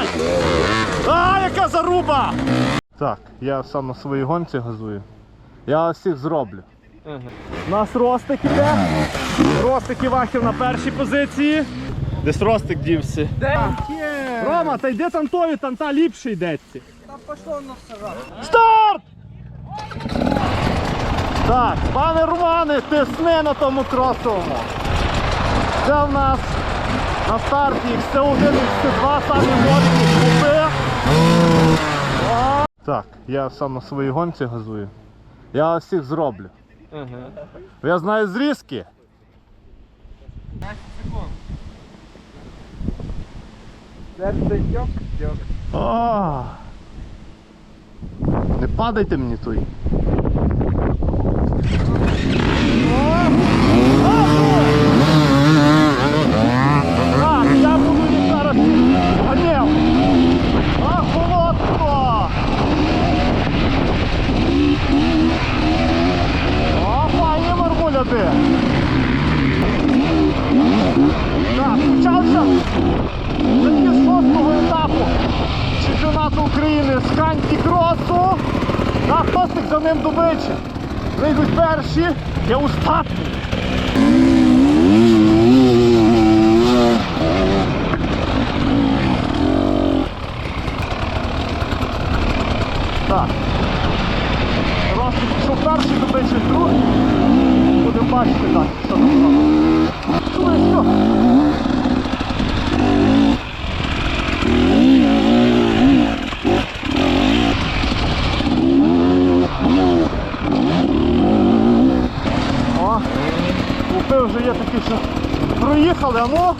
роблять! А, яка заруба! Так, я сам на своїй гонці газую. Я всіх зроблю. У нас Ростик іде. Ростик Івахів на першій позиції. Десь Ростик дівся. Рома, та йди там той, там та ліпше йдеться. Та пошло на все раз. Старт! Так, пане Романе, тисни на тому кросовому. Це в нас на старті XC1, XC2, самі мощні купи. Так, я сам на своїй гонці газую. Я всіх зроблю. Я знаю зрізки. Серце тьок, тьок. А. Не падайте мені той я буду їх зараз ганев. А, холодко! О, файні мармуля ти! Так, почався Заніс шостого етапу чемпіонату України з канті-кросу. На хвостик за. Вийдуть перші, я остатній. Так. Ростик пішов перший, добичі другий. Будемо бачити так, що там робить. Швидко. О, купи вже є такі, що ну,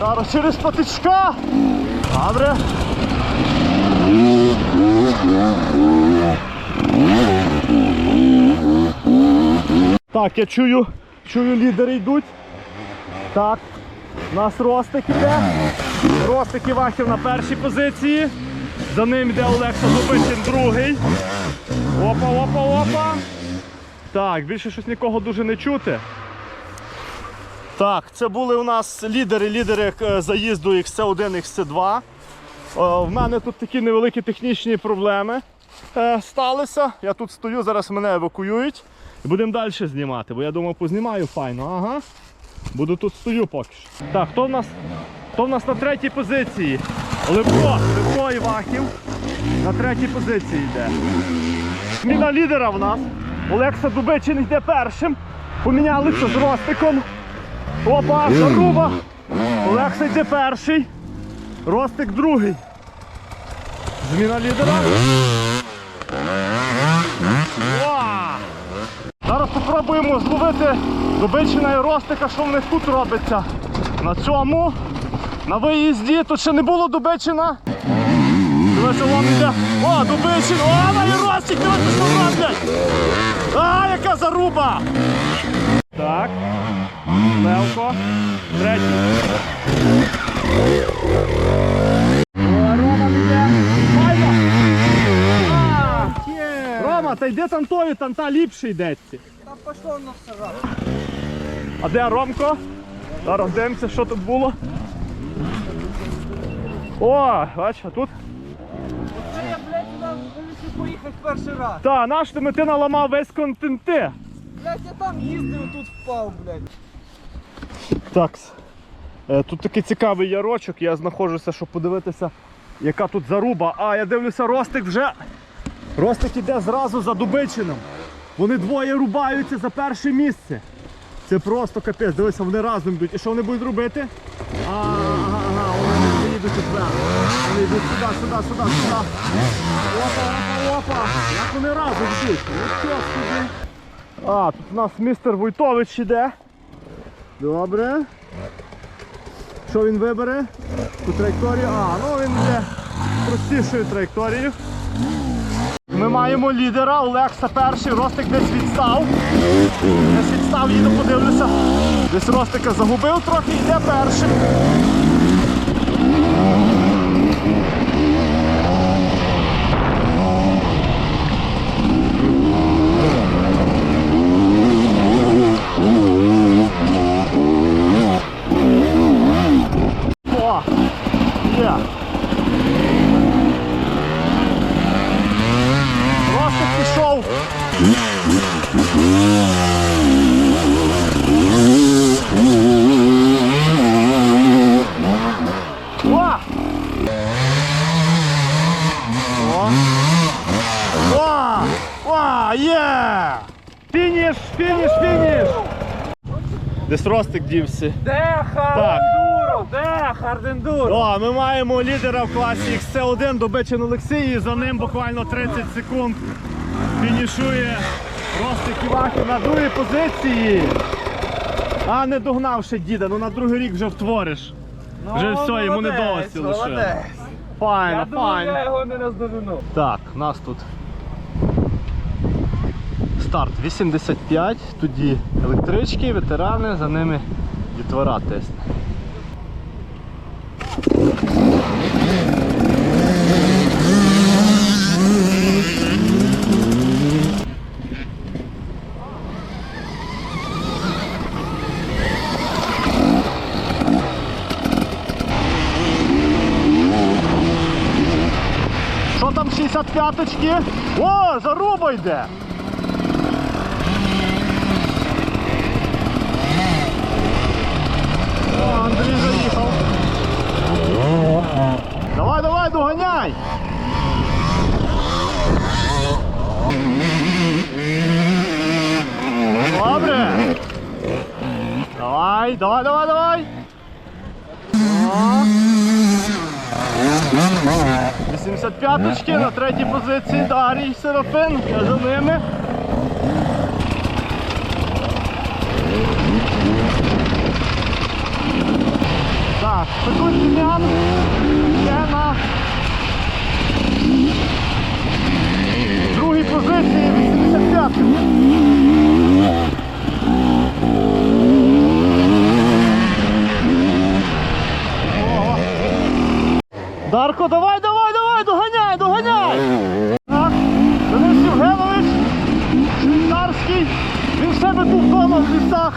зараз через патичка. Добре. Так, я чую, чую, лідери йдуть. Так, у нас Ростик іде. Ростик Івахів на першій позиції. За ним йде Олекса Дубичин другий. Опа, опа, опа. Так, більше щось нікого дуже не чути. Так, це були у нас лідери, лідери е, заїзду XC1, XC2. Е, В мене тут такі невеликі технічні проблеми е, сталися. Я тут стою, зараз мене евакуюють. І будемо далі знімати, бо я думав, познімаю файно. Ага. Буду тут стою поки що. Так, хто в нас, хто в нас на третій позиції? Левко, Левко Івахів. На третій позиції йде. Зміна лідера в нас. Олекса Дубичин йде першим. Помінялися з Ростиком. Опа, заруба. Олекса йде перший. Ростик другий. Зміна лідера. Уа! Зараз спробуємо зловити Дубичина і Ростика, що в них тут робиться. На цьому. На виїзді. Тут ще не було Дубичина. Дивися, вон іде. О, Дубичин! О, на і Ростик, дивися, що роблять! А, яка заруба! Так. Левко. Третій. О, Рома іде. Файно. А, Йди там той, там та ліпше йдеться. Та пошло на все раз. А де Ромко? Зараз дивимося, що тут було. О, бач, а тут. Це я, блядь, туди вирішив поїхати перший раз. Та, наш ти ти наламав весь контенти. Блядь, я там їздив, тут впав, блядь. Так. е, Тут такий цікавий ярочок, я знаходжуся, щоб подивитися, яка тут заруба. А, я дивлюся, Ростик вже. Ростик іде зразу за Дубичином. Вони двоє рубаються за перше місце. Це просто капець. Дивися, вони разом йдуть. І що вони будуть робити? А, ага, ага, вони їдуть тепер. Вони йдуть сюди, сюди, сюди, сюди. Опа, опа, опа. Як вони разом йдуть? Ну що собі. А, тут у нас містер Войтович іде. Добре. Що він вибере? Ту траєкторію. А, ну він йде простішою траєкторією. Ми маємо лідера, Олекса перший, Ростик десь відстав. Десь відстав, їду подивлюся. Десь Ростика загубив трохи, йде першим. О! Є! Ростик пішов. О! О! О! О! Є! Фініш! Фініш! Фініш! Десь Ростик дівся. Де Хардендуро? Де Хардендуро? О, ми маємо лідера в класі XC1 Добичин Олексій, і за ним буквально 30 секунд фінішує Ростик Івахів на другій позиції. А не догнавши діда, ну на другий рік вже втвориш. Вже все, йому не молодець, досі лише. молодець. Файно, Я файно. його не наздожену. Так, у нас тут старт 85, тоді електрички, ветерани, за ними дітвора тисне. 65-очки? О, заруба йде! О, Андрій заїхав. Давай, давай, доганяй! Добре! Давай, давай, давай, 85-очки на третій позиції Дарій Серафин. Я за ними. Так, Петрусь Дем'ян є на другій позиції 85 Дарко, давай, давай, доганяй, доганяй! Так, Денис Євгенович, швейцарський, він в себе тут вдома в лісах,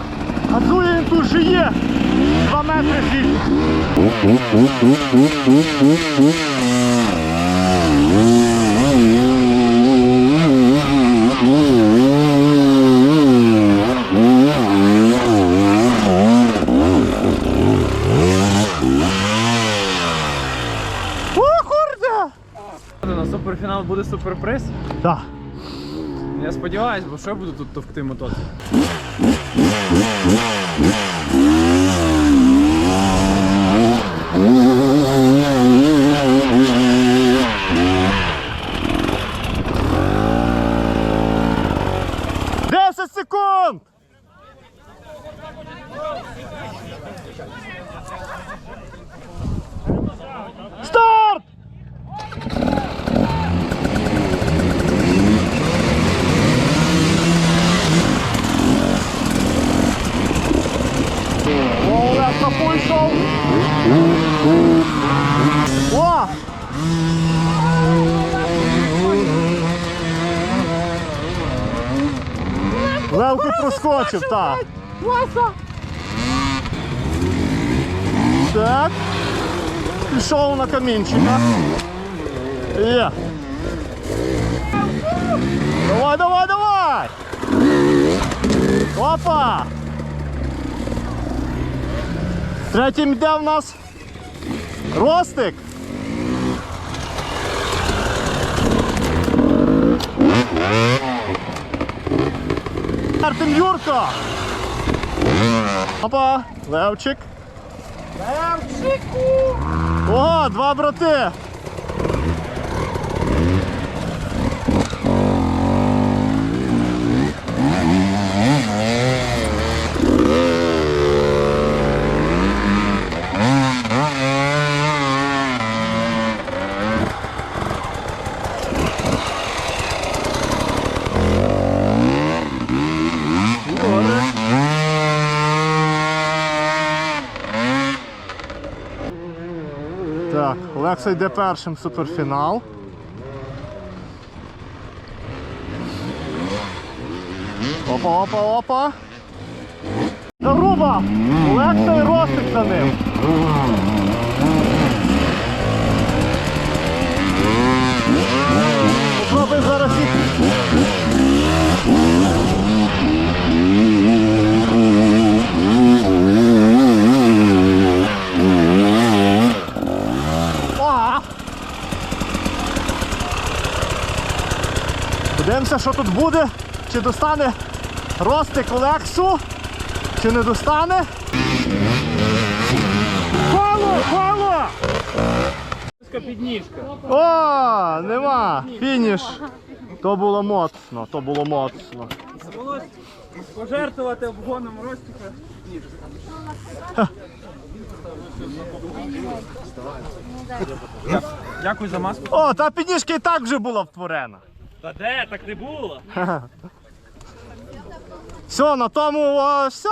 газує він тут же є. Два метри звідси. О, курда! На суперфінал буде суперприз? Так. Я сподіваюсь, бо що я буду тут товкти мотоцикл? проскочив, так. Так. Пішов на камінчика. Є. Давай, давай, давай! Опа! Третім йде в нас Ростик. Артем Юрко. Опа, Левчик. Левчику! О, два брати. Олекса йде першим суперфінал. Опа, опа, опа. Заруба! Легший Ростик за ним. Подивимося, що тут буде. Чи достане ростик Олексу, чи не достане. Коло! Коло! Підніжка. О, нема. Фініш. То було моцно, то було моцно. Довелось пожертвувати обгоном Ростіка. Дякую за маску. О, та підніжка і так вже була втворена. Та де? Так не було. Все, на тому о, все.